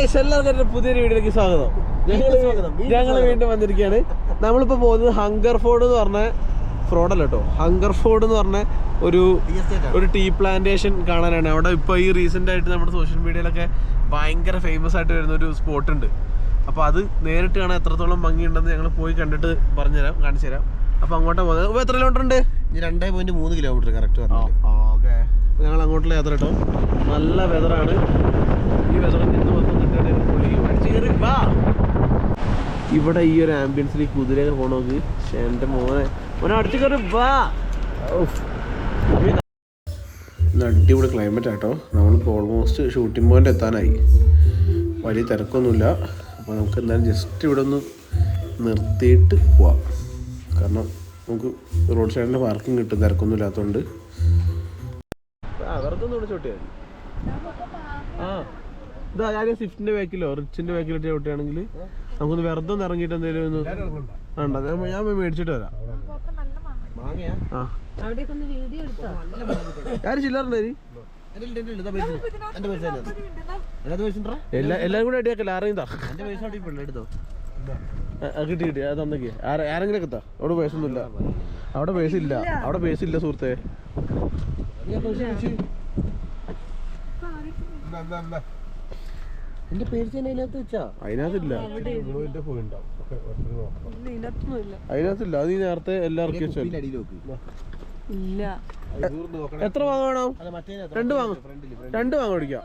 Guys എല്ലാവർക്കും പുതിയൊരു വീഡിയോയിലേക്ക് സ്വാഗതം. ഞങ്ങൾ വീണ്ടും വന്നിരിക്കുകയാണ്. നമ്മളിപ്പോൾ പോകുന്നത് ഹങ്കർ ഫോർഡ് എന്ന് പറഞ്ഞ ഫ്രോഡല്ല കേട്ടോ ഹങ്കർ ഫോർഡ് എന്ന് പറഞ്ഞ ഒരു ഒരു ടീ പ്ലാന്റേഷൻ കാണാനാണ്. അവിടെ ഇപ്പോൾ ഈ റീസെന്റ് ആയിട്ട് നമ്മുടെ സോഷ്യൽ മീഡിയയിലൊക്കെ ഭയങ്കര ഫേമസ് ആയിട്ട് വരുന്ന ഒരു സ്പോട്ട് ഉണ്ട്. അപ്പോൾ അത് നേരിട്ട് കാണാൻ എത്രത്തോളം ഭംഗിയുണ്ടെന്ന് ഞങ്ങൾ പോയി കണ്ടിട്ട് പറഞ്ഞുതരാം കാണിച്ചു തരാം അപ്പോൾ അങ്ങോട്ട് പോകുന്നത്. അപ്പോൾ എത്ര കിലോമീറ്റർ ഉണ്ട്? രണ്ടേ പോയിന്റ് മൂന്ന് കിലോമീറ്റർ കറക്റ്റ് പറഞ്ഞു ഓക്കെ. ഞങ്ങൾ അങ്ങോട്ടുള്ള യാത്ര കേട്ടോ നല്ല വെതറാണ് ഈ വെതർ ഇന്ന് മൊത്തം കിട്ടിയിട്ട് പൊളി അടിച്ച് കയറി വാ. ഇവിടെ ഈ ഒരു ആംബിയൻസിൽ ഈ കുതിരയൊക്കെ പോണോക്ക് പക്ഷേ എന്റെ മോനെ. മോനെ അടിച്ചു കയറി വാ. അടിപൊളി ക്ലൈമറ്റ് ആട്ടോ നമ്മളിപ്പോൾ ഓൾമോസ്റ്റ് ഷൂട്ടിംഗ് പോയിന്റ് എത്താനായി. വലിയ തിരക്കൊന്നുമില്ല. അപ്പോൾ നമുക്ക് എന്തായാലും ജസ്റ്റ് ഇവിടെ ഒന്ന് നിർത്തിയിട്ട് പോവാം. കാരണം നമുക്ക് റോഡ് സൈഡിന്റെ പാർക്കിംഗ് കിട്ടും. തിരക്കൊന്നും ഇല്ലാത്തതുകൊണ്ട്. വെറുതെ ഒന്ന് ആ. ഇതാ ഞാൻ സ്വിഫ്റ്റിന്റെ ബാക്കിലോ റിച്ചിന്റെ ബാക്കിലോ ചവിട്ടുകയാണെങ്കിൽ നമുക്കൊന്ന് വെറുതെ ഒന്ന് ഇറങ്ങിയിട്ട് എന്തെങ്കിലും ഒന്ന് വേണ്ട. ഞാൻ മേടിച്ചിട്ട് വരാം. ആ. ആര് ചില്ലറുണ്ടായി എല്ലാ കൂടെ അടിയാക്കല്ല? ആരെയും താ കിട്ടി കിട്ടി. അത് തന്നേക്ക്. ആരെങ്കിലും എത്താ അവിടെ പേസൊന്നുമില്ല അവിടെ പേസില്ല അവിടെ പേസില്ല സുഹൃത്തെ. എന്റെ പേര് അതിനകത്ത് വെച്ചാ? അതിനകത്തില്ല. അതിനകത്തില്ല. അത് നീ നേരത്തെ എല്ലാവർക്കും എത്ര വാങ്ങണം വേണം? മറ്റേ രണ്ട് വാങ്ങ രണ്ട് വാങ്ങ പിടിക്കാം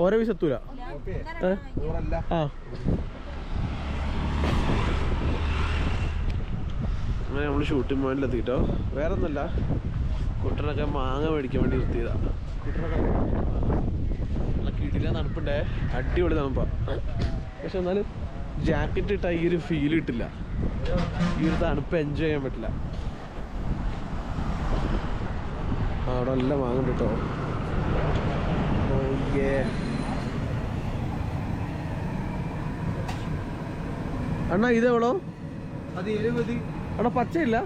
ഓരോ പീസ് എത്തൂല? ആ. അങ്ങനെ നമ്മൾ ഷൂട്ടിംഗ് പോയിന്റിൽ എത്തിട്ടോ. വേറെ ഒന്നല്ല കുട്ടനൊക്കെ മാങ്ങ മേടിക്കാൻ വേണ്ടി നിർത്തിയതാ. കുട്ടനൊക്കെ കിടില തണുപ്പുണ്ടേ. അടിപൊളി തണുപ്പാ. പക്ഷെ എന്നാലും ജാക്കറ്റ് ഇട്ടാൽ ഈ ഒരു ഫീൽ കിട്ടില്ല. ഈ ഒരു തണുപ്പ് എൻജോയ് ചെയ്യാൻ പറ്റില്ല. അവിടെ നല്ല വാങ്ങുന്നുണ്ട് കേട്ടോ ഓക്കേ അണ്ണാ ഇതെവളോ അണ്ണാ പച്ചയില്ല?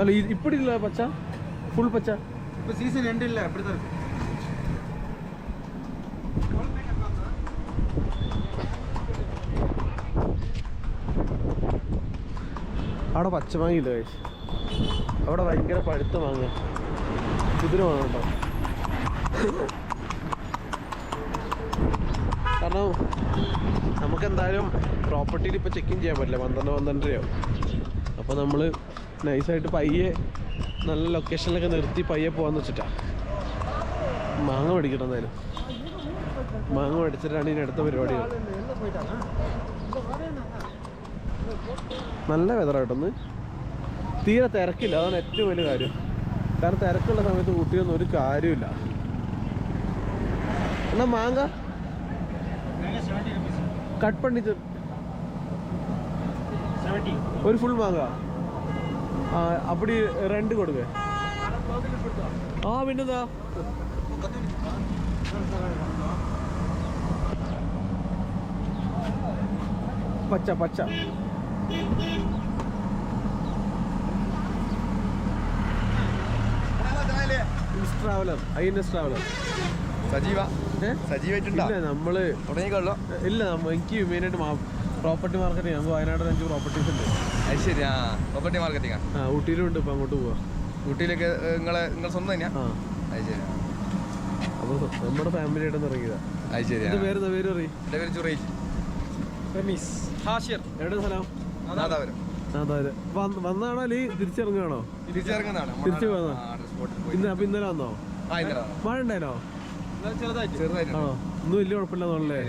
അല്ല? ഇപ്പടില്ല പച്ച? ഫുൾ പച്ച? സീസൺ ഇല്ല ഇപ്പഴത്തെ അവിടെ പച്ചമാങ്ങ മാങ്ങയില്ല guys. അവിടെ ഭയങ്കര പഴുത്ത മാങ്ങ. ഇതിന് മാങ്ങ കേട്ടോ കാരണം നമുക്ക് എന്തായാലും പ്രോപ്പർട്ടിയിൽ ഇപ്പോൾ ഇൻ ചെയ്യാൻ പറ്റില്ല. പന്ത്രണ്ട് പന്ത്രണ്ടരയോ അപ്പോൾ നമ്മൾ നൈസായിട്ട് പയ്യെ നല്ല ലൊക്കേഷനിലൊക്കെ നിർത്തി പയ്യെ പോകാമെന്ന് വെച്ചിട്ടാ. മാങ്ങ മേടിക്കണം എന്തായാലും. മാങ്ങ മേടിച്ചിട്ടാണ് ഇനി അടുത്ത പരിപാടികൾ. നല്ല വെതറായിട്ടൊന്ന് തീരെ തിരക്കില്ല അതാണ് ഏറ്റവും വലിയ കാര്യം. കാരണം തിരക്കുള്ള സമയത്ത് ഊട്ടിയൊന്നും ഒരു കാര്യമില്ല എന്നാ മാങ്ക കട്ട് പണിച്ച് ഒരു ഫുൾ മാങ്ക ആ അപ്പടി രണ്ട് കൊടുക്ക. ആ പിന്നെന്താ? പച്ച പച്ച. Traveller I N S traveller സജീവ. സജീവായിട്ടുണ്ടോ? നമ്മൾ തുടങ്ങിക്കൊള്ളോ ഇല്ല എനിക്ക് മെയിനായിട്ട് പ്രോപ്പർട്ടി മാർക്കറ്റിംഗ് നമുക്ക് വയനാട് അഞ്ച് പ്രോപ്പർട്ടീസ് ഉണ്ട്. അത് ശരി ആ. പ്രോപ്പർട്ടി മാർക്കറ്റിംഗ് ആ? ഊട്ടിയിലും ഉണ്ട് ഇപ്പൊ അങ്ങോട്ട് പോവാ. ഊട്ടിയിലേക്ക് നിങ്ങളെ നിങ്ങൾ സ്വന്തം തന്നെയാ? അത് ശരി. അപ്പൊ നമ്മുടെ ഫാമിലി ആയിട്ട് ഇറങ്ങിയതാ. അത് ശരി പേര് പേര് പറയും. എന്റെ പേര് ചുറേജ് ഹാഷിർ എവിടെ സ്ഥലം? നാദാപുരം. വന്നാണോ അല്ലെങ്കിൽ തിരിച്ചിറങ്ങുകയാണോ? തിരിച്ചിറങ്ങുന്നതാണ്. തിരിച്ചു ഇന്ന് അപ്പൊ ഇന്നലെ വന്നോ? മഴ ഉണ്ടായിരുന്നോ? ആണോ? ഇന്നും വലിയ കുഴപ്പമില്ലെന്നുള്ളേ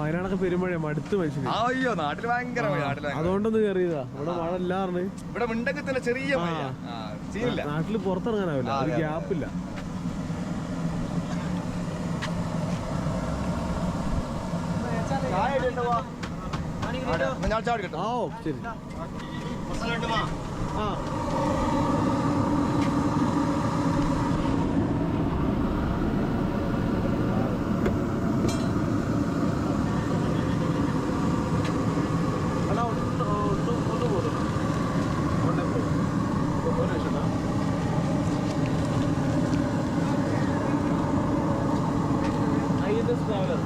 വയനാടൊക്കെ പെരുമഴ മടുത്ത് മനുഷ്യന്. അയ്യോ നാട്ടിൽ ഭയങ്കര നാട്ടിൽ. അതുകൊണ്ടൊന്ന് കയറിയതാ. ഇവിടെ മഴ ഇല്ലാറിന് ഇവിടെ മുണ്ടൊക്കെ തന്നെ ചെറിയ നാട്ടിൽ പുറത്തിറങ്ങാനാവില്ല. അത് ഒരു അതെ, അതെ. ഞാൻ ചാടി കേട്ടോ ആ ഓ ശരി ആ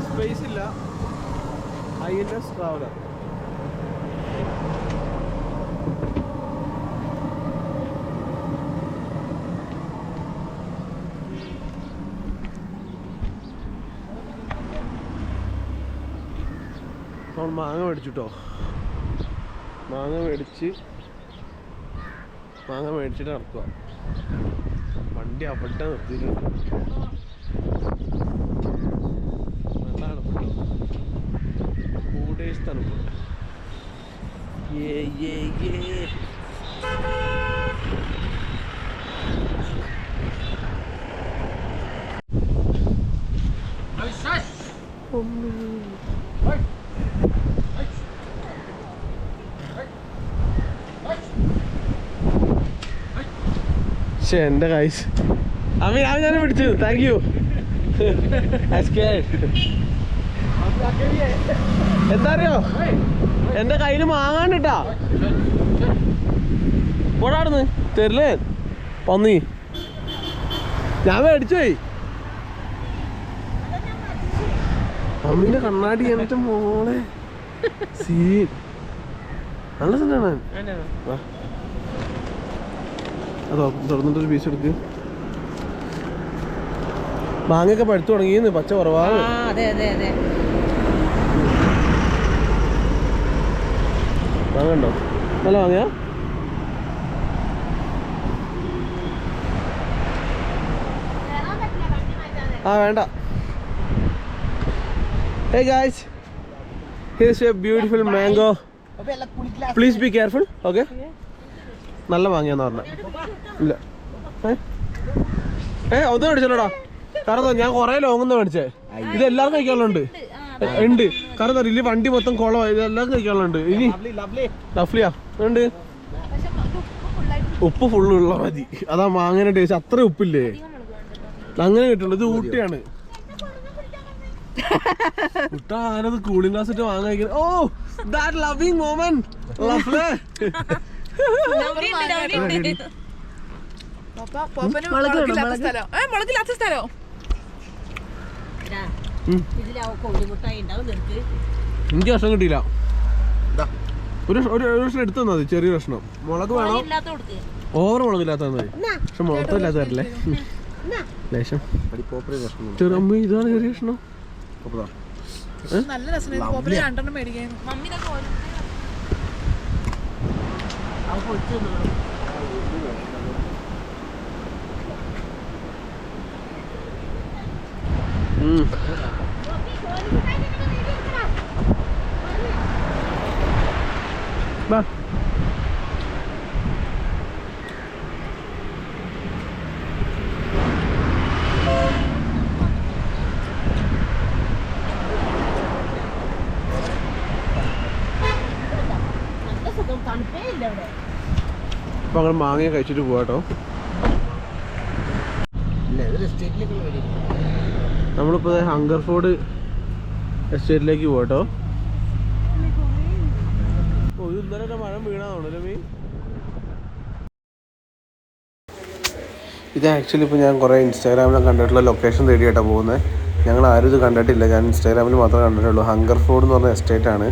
സ്പേസ് ഇല്ല ഐ എൻ എസ് ട്രാവലർ മാങ്ങ മേടിച്ചിട്ടോ. മാങ്ങ മേടിച്ച് മാങ്ങ മേടിച്ചിട്ട് നടക്കുക വണ്ടി അവിടെ നിർത്തിയിട്ടുണ്ട്. നല്ല തണുപ്പുണ്ടോ ടൂ ഡേയ്സ് തണുപ്പ് ഏ ഏ ഏ പക്ഷേ എന്റെ കൈസ് അമ്മ ഞാൻ ഞാൻ പിടിച്ചു. താങ്ക് യു എന്താ അറിയോ? എന്റെ കയ്യിൽ മാങ്ങാണ്ടിട്ടാ പോടാടുന്ന് തരില്ലേ? പന്നി ഞാൻ മേടിച്ചു പോയി. അമ്മീന്റെ കണ്ണാടി എന്നിട്ട് മോളെ. സീൻ നല്ല സ്ഥലമാണ് വാ. അതോ തുറന്നിട്ടൊരു പീസ് എടുക്ക്. മാങ്ങയൊക്കെ പഴുത്തു തുടങ്ങിയെന്ന് പച്ച കുറവാണ്. അതെ അതെ അതെ. വാങ്ങണ്ടോ നല്ല വാങ്ങിയ ആ വേണ്ട. Hey guys here's a beautiful mango please be careful okay നല്ല വാങ്ങിയെന്ന് പറഞ്ഞ. ഇല്ല. ഏ? ഒന്ന് മേടിച്ചല്ലോടാ. കാരണം ഞാൻ കുറേ ലോങ്ങുന്ന മേടിച്ചേ. ഇത് എല്ലാവർക്കും കഴിക്കാനുണ്ട് ഉണ്ട്. കാരണം ഇല്ല വണ്ടി മൊത്തം കുളം ഇത് എല്ലാവർക്കും കഴിക്കാനുണ്ട് ഇനി ലഫ്ലിയാ ഉണ്ട് ഉപ്പ് ഫുള്ള് ഉള്ള മതി. അതാ മാങ്ങനെ ടേസ്റ്റ് അത്ര ഉപ്പില്ലേ? അങ്ങനെ കിട്ടുള്ളൂ ഇത് ഊട്ടിയാണ്. കുട്ട ആരത് കൂളിംഗ് ഗ്ലാസ് ഇട്ട് വാങ്ങാൻ ഓ ദാറ്റ് ലവിങ് മോമെന്റ് ലഫ്ലേ മുളകില്ലാത്ത സ്ഥലം. എനിക്ക് കഷ്ണം കിട്ടിയില്ല. ഒരു ഒരു ഒരു കഷ്ണം എടുത്തു തന്നാ ചെറിയ പ്രശ്നം മുളക് വേണോ? ഇല്ലാത്ത മുളക് ഓവർ മുളകില്ലാത്ത മതി. പക്ഷെ ലേശം. ചെറിയ അമ്മ ഇതാണ് ചെറിയ പ്രശ്നം നല്ല രസം 后就能。അങ്ങനെ മാങ്ങ കഴിച്ചിട്ട് പോകട്ടോ നമ്മളിപ്പോ ഹങ്കർ ഫോർഡ് എസ്റ്റേറ്റിലേക്ക് പോകട്ടോ ഒരു ഇത് ഇന്നലെ മഴ വീണാണല്ലോ മീ ഇത് ആക്ച്വലി ഇപ്പോൾ ഞാൻ കുറേ ഇൻസ്റ്റാഗ്രാമിൽ കണ്ടിട്ടുള്ള ലൊക്കേഷൻ തേടിയായിട്ടാണ് പോകുന്നത് ഞങ്ങൾ ആരും ഇത് കണ്ടിട്ടില്ല. ഞാൻ ഇൻസ്റ്റാഗ്രാമിൽ മാത്രമേ കണ്ടിട്ടുള്ളൂ. ഹങ്കർ ഫോർഡ് എന്ന് പറഞ്ഞ എസ്റ്റേറ്റ് ആണ്.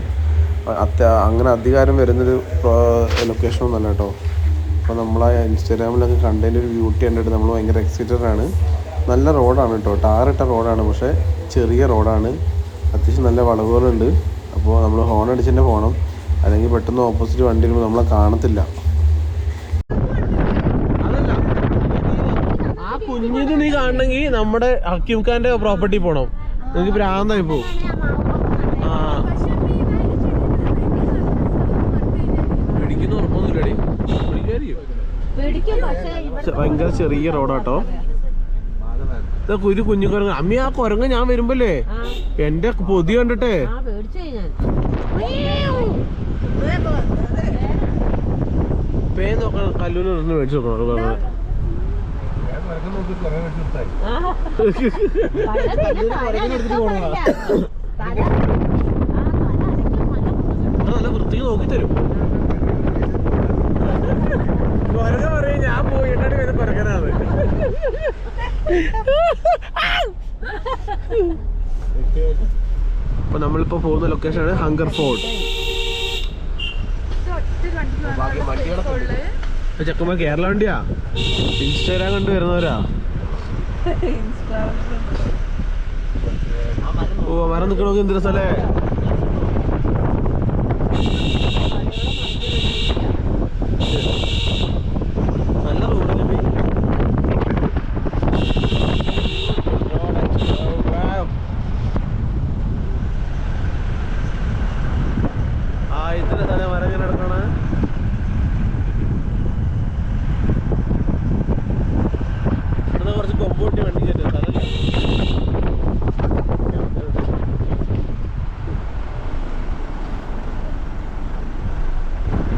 അത്യ അങ്ങനെ അധികാരം വരുന്നൊരു ലൊക്കേഷൻ ഒന്നല്ല കേട്ടോ അപ്പോൾ നമ്മൾ ആ ഇൻസ്റ്റാഗ്രാമിലൊക്കെ കണ്ടതിന്റെ ഒരു ബ്യൂട്ടി കണ്ടിട്ട് നമ്മൾ ഭയങ്കര എക്സൈറ്റഡ് ആണ്. നല്ല റോഡാണ് കേട്ടോ ടാറിട്ട റോഡാണ് പക്ഷേ ചെറിയ റോഡാണ് അത്യാവശ്യം നല്ല വളവുകളുണ്ട്. അപ്പോൾ നമ്മൾ ഹോൺ അടിച്ച് തന്നെ പോകണം അല്ലെങ്കിൽ പെട്ടെന്ന് ഓപ്പോസിറ്റ് വണ്ടി വരുമ്പോൾ നമ്മളെ കാണത്തില്ല. ആ കുഞ്ഞിന് നീ കാണണമെങ്കിൽ നമ്മുടെ ഹക്കീം പ്രോപ്പർട്ടി പോണം. നിങ്ങൾക്ക് ഭ്രാന്തായി പോകും ആ പിടിക്കുന്ന ഉറപ്പൊന്നുമില്ലടി പിടിക്കായിരിക്കും പിടിക്കും പക്ഷേ ഇവിടെ ചെ- ഭയങ്കര ചെറിയ റോഡാട്ടോ. ഇതൊക്കെ ഒരു കുഞ്ഞു കുരങ്ങ്. അമ്മി ആ കുരങ്ങ് ഞാൻ വരുമ്പല്ലേ? എന്റെ പൊതി കണ്ടിട്ടേ. പേ. നോക്കണം കല്ലൂരിൽ നിന്ന് മേടിച്ചു നോക്കണം നല്ല വൃത്തിക്ക് നോക്കി തരും കുരങ്ങ പറയും ഞാൻ പോയിട്ടാണ് വരുന്ന കുരങ്ങനാണ് അപ്പോൾ നമ്മളിപ്പോൾ പോകുന്ന ലൊക്കേഷൻ ലൊക്കേഷനാണ് ഹങ്കർ ഫോർട്ട് ചെക്കമ്മ കേരള വണ്ടിയാ? ഇൻസ്റ്റാഗ്രാം കണ്ട് വരുന്നവരാ? ഓ മരം നിൽക്കണമെങ്കിൽ എന്തൊരു സ്ഥലേ നല്ല റോഡല്ലേ ആ ഇതിന് തന്നെ മരം ഇങ്ങനെ എടുക്കണ ഇവിടുന്ന് കുറച്ച് കൊമ്പോട്ടി വണ്ടി കയറ്റി സ്ഥലല്ലേ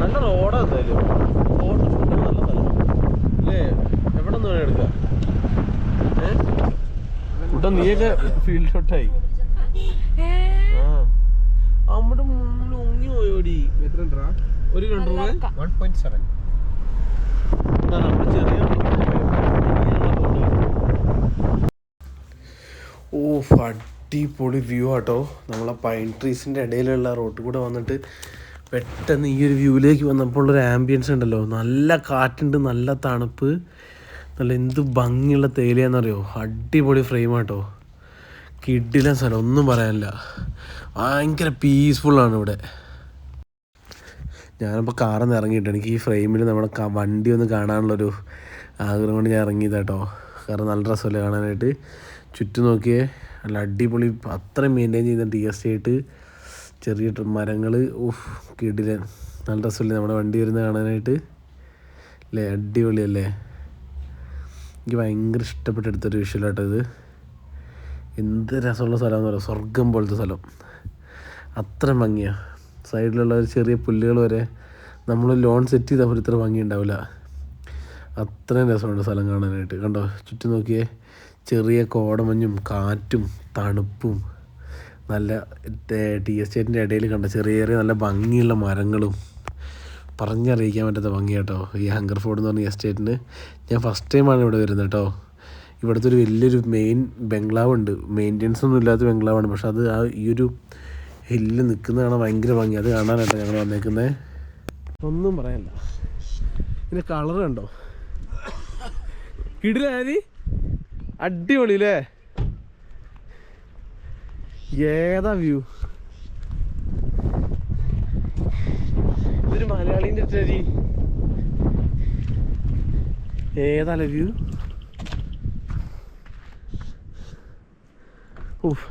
നല്ല റോഡാ എന്തായാലും. ഫോട്ടോ ഷൂട്ട് നല്ല സ്ഥലം. അല്ലേ എവിടെ നിന്ന് വേണേ എടുക്കാം. ഏഹ് കുട്ട നീയൊക്കെ ഫീൽഡ് ഷോട്ടായി ആ. അവിടെ ഒരു രണ്ട് രൂപ വൺ പോയിന്റ് സെവൻ ഇതാ നമ്മുടെ ചെറിയ ഓ അടിപൊളി വ്യൂ ആട്ടോ. നമ്മളെ പൈൻ ട്രീസിന്റെ ഇടയിലുള്ള റോട്ടിൽ കൂടെ വന്നിട്ട് പെട്ടെന്ന് ഈ ഒരു വ്യൂവിലേക്ക് വന്നപ്പോൾ ഒരു ആംബിയൻസ് ഉണ്ടല്ലോ. നല്ല കാറ്റുണ്ട് നല്ല തണുപ്പ് നല്ല എന്ത് ഭംഗിയുള്ള തേയിലയാണെന്നറിയോ? അടിപൊളി ഫ്രെയിം ആട്ടോ. കിഡില സ്ഥലം ഒന്നും പറയാനില്ല. ഭയങ്കര പീസ്ഫുള്ളാണ് ഇവിടെ. ഞാനിപ്പോൾ കാറിൽ നിന്ന് ഇറങ്ങിയിട്ട് എനിക്ക് ഈ ഫ്രെയിമിൽ നമ്മുടെ വണ്ടി ഒന്ന് കാണാനുള്ളൊരു ആഗ്രഹം കൊണ്ട് ഞാൻ ഇറങ്ങിയത് കേട്ടോ കാരണം നല്ല രസമല്ലേ കാണാനായിട്ട്. ചുറ്റും നോക്കിയേ നല്ല അടിപൊളി അത്രയും മെയിന്റെയിൻ ചെയ്യുന്ന ടി എസ് ആയിട്ട് ചെറിയ മരങ്ങൾ ഓഹ് കിടിലൻ. നല്ല രസമല്ലേ നമ്മുടെ വണ്ടി വരുന്ന കാണാനായിട്ട്? അല്ലേ? അടിപൊളിയല്ലേ? എനിക്ക് ഭയങ്കര ഇഷ്ടപ്പെട്ട എടുത്തൊരു വിഷ്വലാട്ടോ ഇത്. എന്ത് രസമുള്ള സ്ഥലമെന്ന് പറയുക സ്വർഗം പോലത്തെ സ്ഥലം. അത്ര ഭംഗിയാണ് സൈഡിലുള്ള ഒരു ചെറിയ പുല്ലുകൾ വരെ നമ്മൾ ലോൺ സെറ്റ് ചെയ്താൽ ചെയ്തപ്പോൾ ഇത്ര ഭംഗി ഉണ്ടാവില്ല. അത്രയും രസമുണ്ട് സ്ഥലം കാണാനായിട്ട്. കണ്ടോ? ചുറ്റും നോക്കിയേ. ചെറിയ കോടമഞ്ഞും കാറ്റും തണുപ്പും നല്ല ടി എസ്റ്റേറ്റിന്റെ ഇടയിൽ കണ്ട ചെറിയ ചെറിയ നല്ല ഭംഗിയുള്ള മരങ്ങളും. പറഞ്ഞറിയിക്കാൻ പറ്റാത്ത ഭംഗി കേട്ടോ ഈ ഹങ്കർ ഫോർഡ് എന്ന് പറഞ്ഞ എസ്റ്റേറ്റിന് ഞാൻ ഫസ്റ്റ് ടൈമാണ് ഇവിടെ വരുന്നത് കേട്ടോ. ഇവിടുത്തെ ഒരു വലിയൊരു മെയിൻ ബംഗ്ലാവ് ഉണ്ട്. മെയിന്റെനൻസ് ഒന്നും ഇല്ലാത്ത ബംഗ്ലാവാണ് പക്ഷെ അത് ആ ഈ ഒരു ഹില്ല് നിൽക്കുന്ന കാണാൻ ഭയങ്കര ഭംഗി. അത് കാണാനാട്ടോ ഞങ്ങൾ വന്നേക്കുന്നത് ഒന്നും പറയാനില്ല പിന്നെ കളർ കണ്ടോ? കിടിലാരി അടിപൊളി അല്ലേ ഏതാ വ്യൂ ഇതൊരു മലയാളീന്റെ അടുത്തരി ഏതാണ് വ്യൂ ഓഹ്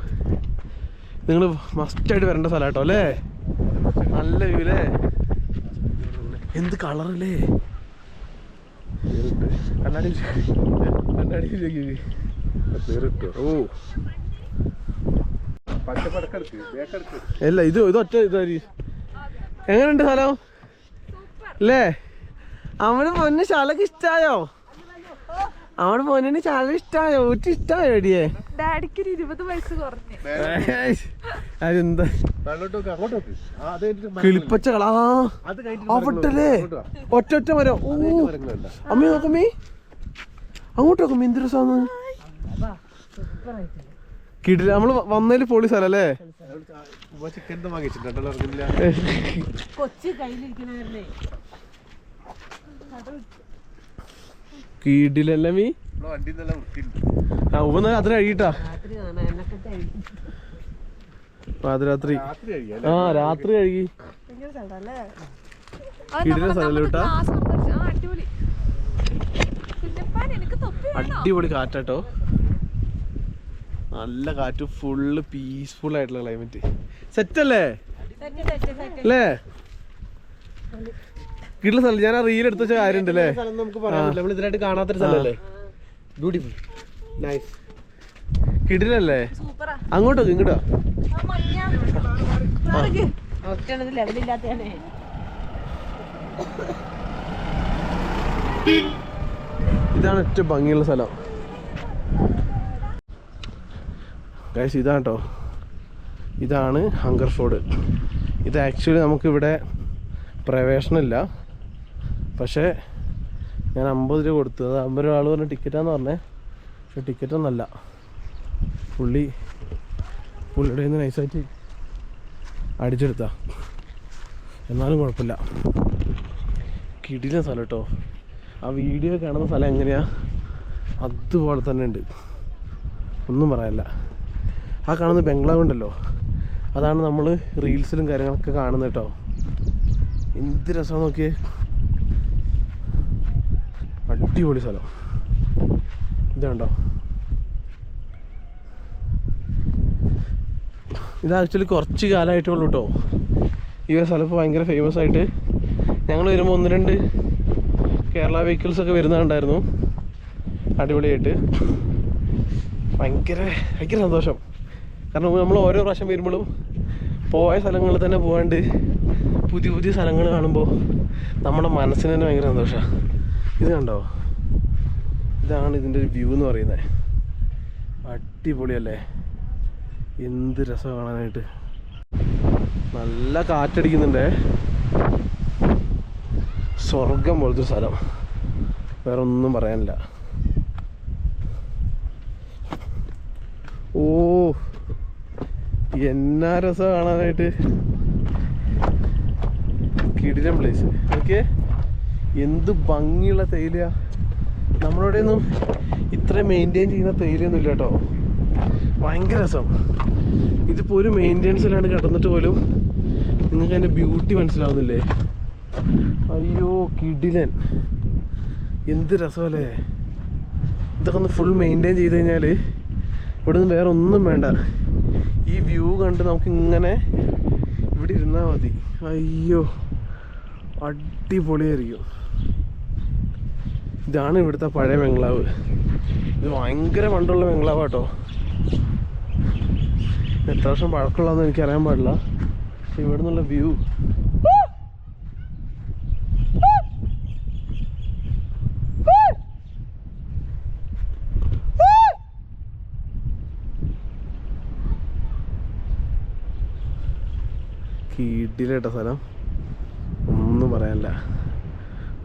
നിങ്ങൾ മസ്റ്റായിട്ട് വരേണ്ട സ്ഥലം കേട്ടോ അല്ലേ? നല്ല വ്യൂ അല്ലേ എന്ത് കളറല്ലേ കണ്ണാടി കണ്ണാടി ഓ. അല്ല ഇത് ഇത് ഒറ്റ ഇതായി എങ്ങനെയുണ്ട് സ്ഥലം? അല്ലേ? അവന് പൊന്നെ ശാലക്ക് ഇഷ്ടായോ? അവന് പൊന്നിന് ശാല ഇഷ്ടായോ? ഒറ്റ ഇഷ്ടായോ എടിയേ ഡാഡിക്ക് ഒരു ഇരുപത് വയസ്സ് കുറഞ്ഞു. അതെന്താ? അവിട്ടല്ലേ ഒറ്റ ഒറ്റ മരം. ഓ. അമ്മ നോക്കമ്മീ അങ്ങോട്ട് നോക്കമ്മേ എന്ത് രസമാണ് കിടില നമ്മൾ വന്നതിൽ പൊളി സ്ഥലം അല്ലേ കിടിലല്ലേ മീ? ആ ഉപ്പ രാത്രി കഴിയിട്ടാ? പാതിരാത്രി. ആ രാത്രി കഴുകി കിടില സ്ഥലല്ലേ കേട്ടാ അടിപൊളി. കുഞ്ഞപ്പാൻ എനിക്ക് തൊപ്പി വേണോ? അടിപൊളി കാറ്റാട്ടോ. നല്ല കാറ്റ് ഫുള്ള് പീസ്ഫുൾ ആയിട്ടുള്ള ക്ലൈമറ്റ് സെറ്റ് അല്ലേ അല്ലേ കിട്ടുന്ന സ്ഥലം ഞാൻ ആ റീൽ എടുത്ത വെച്ച കാര്യമുണ്ട് അല്ലേ നമുക്ക് നമ്മൾ ഇതിനായിട്ട് കാണാത്തൊരു സ്ഥലമല്ലേ? ബ്യൂട്ടിഫുൾ നൈസ് കിടിലല്ലേ? അങ്ങോട്ടോ ഇങ്ങോട്ടോ? ഇതാണ് ഏറ്റവും ഭംഗിയുള്ള സ്ഥലം. ഗൈസ് ഇതാണ് കേട്ടോ ഇതാണ് ഹങ്കർ ഫോർഡ് ഇത് ആക്ച്വലി നമുക്കിവിടെ പ്രവേശനമില്ല. പക്ഷേ ഞാൻ അമ്പത് രൂപ കൊടുത്തു അത് അമ്പത് രൂപ ആൾ പറഞ്ഞ ടിക്കറ്റാന്ന് പറഞ്ഞേ. പക്ഷെ ടിക്കറ്റൊന്നല്ല പുള്ളി പുള്ളിയുടെ നിന്ന് നൈസായിട്ട് അടിച്ചെടുത്താ. എന്നാലും കുഴപ്പമില്ല. കിടിലൻ സ്ഥലം കേട്ടോ ആ വീഡിയോ കാണുന്ന സ്ഥലം എങ്ങനെയാ? അതുപോലെ തന്നെ ഉണ്ട്. ഒന്നും പറയാനില്ല. ആ കാണുന്ന ബംഗ്ലാവ് ഉണ്ടല്ലോ അതാണ് നമ്മൾ റീൽസിലും കാര്യങ്ങളൊക്കെ കാണുന്നത് കേട്ടോ. എന്ത് രസം നോക്കിയേ. അടിപൊളി സ്ഥലം. ഇതുണ്ടോ ഇത് ആക്ച്വലി കുറച്ച് കാലമായിട്ടേ ഉള്ളൂ കേട്ടോ. ഈ ഒരു സ്ഥലം ഇപ്പോൾ ഭയങ്കര ഫേമസ് ആയിട്ട് ഞങ്ങൾ വരുമ്പോൾ ഒന്ന് രണ്ട് കേരള വെഹിക്കിൾസ് ഒക്കെ വരുന്നുണ്ടായിരുന്നു അടിപൊളിയായിട്ട്. ഭയങ്കര ഭയങ്കര സന്തോഷം. കാരണം നമ്മൾ ഓരോ പ്രാവശ്യം വരുമ്പോഴും പോയ സ്ഥലങ്ങളിൽ തന്നെ പോകാണ്ട് പുതിയ പുതിയ സ്ഥലങ്ങൾ കാണുമ്പോൾ നമ്മുടെ മനസ്സിന് തന്നെ ഭയങ്കര സന്തോഷമാണ് ഇത് കണ്ടോ? ഇതാണ് ഇതിന്റെ ഒരു വ്യൂ എന്ന് പറയുന്നത്. അടിപൊളിയല്ലേ? എന്ത് രസം കാണാനായിട്ട്. നല്ല കാറ്റടിക്കുന്നുണ്ട്. സ്വർഗം പോലത്തെ ഒരു സ്ഥലം. വേറെ ഒന്നും പറയാനില്ല. ഓ എന്നാ രസം കാണാനായിട്ട്? കിടിലം പ്ലേസ് ഓക്കെ എന്ത് ഭംഗിയുള്ള തേയിലയാ. നമ്മളിവിടെ ഒന്നും ഇത്ര മെയിന്റെയിൻ ചെയ്യുന്ന തേയിലയൊന്നും ഇല്ല കേട്ടോ. ഭയങ്കര രസം. ഇതിപ്പോൾ ഒരു മെയിന്റെനൻസിലാണ് കിടന്നിട്ട് പോലും നിങ്ങൾക്ക് അതിന്റെ ബ്യൂട്ടി മനസ്സിലാവുന്നില്ലേ? അയ്യോ കിടിലൻ. എന്ത് രസമല്ലേ? ഇതൊക്കെ ഒന്ന് ഫുൾ മെയിന്റെയിൻ ചെയ്ത് കഴിഞ്ഞാൽ ഇവിടെ നിന്ന് വേറെ ഒന്നും വേണ്ട. ഈ വ്യൂ കണ്ട് നമുക്ക് ഇങ്ങനെ ഇവിടെ ഇരുന്നാൽ മതി. അയ്യോ അടിപൊളിയായിരിക്കും. ഇതാണ് ഇവിടുത്തെ പഴയ ബംഗ്ലാവ്. ഇത് ഭയങ്കര പണ്ടുള്ള ബംഗ്ലാവ് കേട്ടോ എത്ര വർഷം പഴക്കമുള്ളതെന്ന് എനിക്കറിയാൻ പാടില്ല. പക്ഷെ ഇവിടെ നിന്നുള്ള വ്യൂ ഇടിയിലിട്ട സ്ഥലം. ഒന്നും പറയാനില്ല.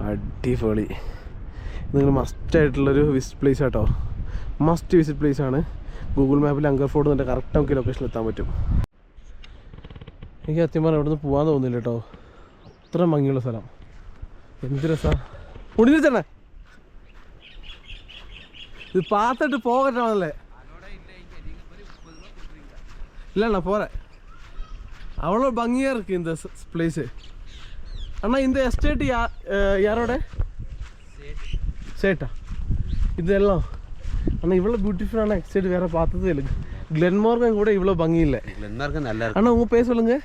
അടിപൊളി. നിങ്ങൾ മസ്റ്റ് ആയിട്ടുള്ളൊരു വിസിറ്റ് പ്ലേസ് കേട്ടോ മസ്റ്റ് വിസിറ്റ് പ്ലേസ് ആണ്. ഗൂഗിൾ മാപ്പിൽ അങ്കർ ഫോർട്ട് എന്നിട്ട് കറക്റ്റ് നമുക്ക് ലൊക്കേഷനിൽ എത്താൻ പറ്റും. എനിക്ക് സത്യം പറഞ്ഞാൽ ഇവിടുന്ന് പോകാൻ തോന്നുന്നില്ല കേട്ടോ അത്ര ഭംഗിയുള്ള സ്ഥലം. എന്ത് രസാ. ഒടിഞ്ഞിട്ടണേ ഇത് പാത്തിട്ട് പോകട്ടെ അല്ലേ ഇല്ലണ്ണ പോരേ. அவ்வளோ பங்கியாக இருக்குது இந்த பிளேஸு அண்ணா இந்த எஸ்டேட் யா யாரோட? சேட்டா. இதெல்லாம். அண்ணா இவ்வளோ பியூட்டிஃபுல்லான எஸ்டேட் வேற பார்த்ததே இல்லை கிளென்மார்கன் கூட இவ்வளோ பங்கி இல்லை. எல்லாருக்கும் நல்லா இருக்கும் அண்ணா உங்கள் பேர் சொல்லுங்க.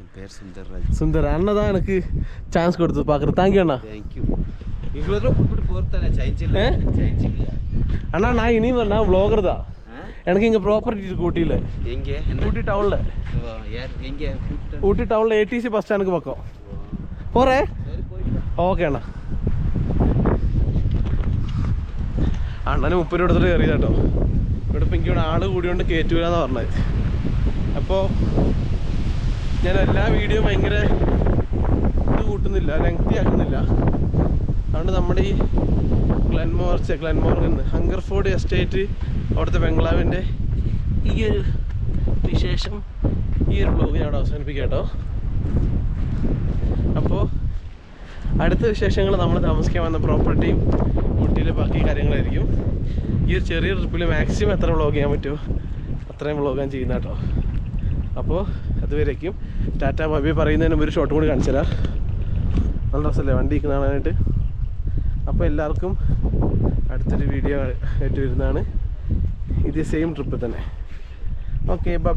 என் பேர் சுந்தர்ராஜ் சுந்தர் அண்ணா தான் எனக்கு சான்ஸ் கொடுத்து பார்க்குறேன் தேங்க்யூ அண்ணா. தேங்க்யூ இவ்வளோ தூரம் கூப்பிட்டு போகிறதானே ஏ? சயின்ஸ் அண்ணா நான் இனி நான் vlogger தான். எனக்கு இங்கே ப்ராப்பர்ட்டி இருக்கு ஊட்டியில் எங்கே என்ன ஊட்டி டவுனில் ஓ, யார் எங்கே கூப்பிட்டு ஊட்டி டவுனில் ஏடிசி பஸ் ஸ்டாண்டுக்கு பக்கம் போகிறேன் சரி போயிட்டு ഓക്കെ അണ്ണ അണ്ണന് മുപ്പത് രൂപ എടുത്തിട്ട് കയറിയതാ കേട്ടോ ഇവിടെ ഇപ്പം എനിക്ക് ഇവിടെ ആള് കൂടിയോണ്ട് കയറ്റൂലെന്നാണ് പറഞ്ഞത് അപ്പോൾ ഞാൻ എല്ലാ വീഡിയോ ഭയങ്കര ഇത് കൂട്ടുന്നില്ല ലെങ്തി ആക്കുന്നില്ല അതുകൊണ്ട് നമ്മുടെ ഈ ഗ്ലൻമോർച്ച് ഗ്ലൻമോർഗൻ ഹങ്കർഫോർഡ് എസ്റ്റേറ്റ് അവിടുത്തെ ബംഗ്ലാവിന്റെ ഈ ഒരു വിശേഷം ഈ ഒരു ബ്ലോഗ് ഞാൻ അവിടെ അപ്പോൾ അടുത്ത വിശേഷങ്ങൾ നമ്മൾ താമസിക്കാൻ വന്ന പ്രോപ്പർട്ടിയും ഊട്ടിയിലെ ബാക്കി കാര്യങ്ങളായിരിക്കും. ഈ ഒരു ചെറിയ ട്രിപ്പിൽ മാക്സിമം എത്ര വ്ളോഗ് ചെയ്യാൻ പറ്റുമോ? അത്രയും വ്ളോഗ് ഞാൻ ചെയ്യുന്ന കേട്ടോ. അപ്പോൾ അതുവരേക്കും. ടാറ്റ ബബി പറയുന്നതിന് ഒരു ഷോട്ട് കൂടി കാണിച്ചു തരാം നല്ല രസമല്ലേ? വണ്ടി കാണാനായിട്ട്. അപ്പോൾ എല്ലാവർക്കും അടുത്തൊരു വീഡിയോ ആയിട്ട് വരുന്നതാണ്. ഇതേ സെയിം ട്രിപ്പ് തന്നെ. Okay bye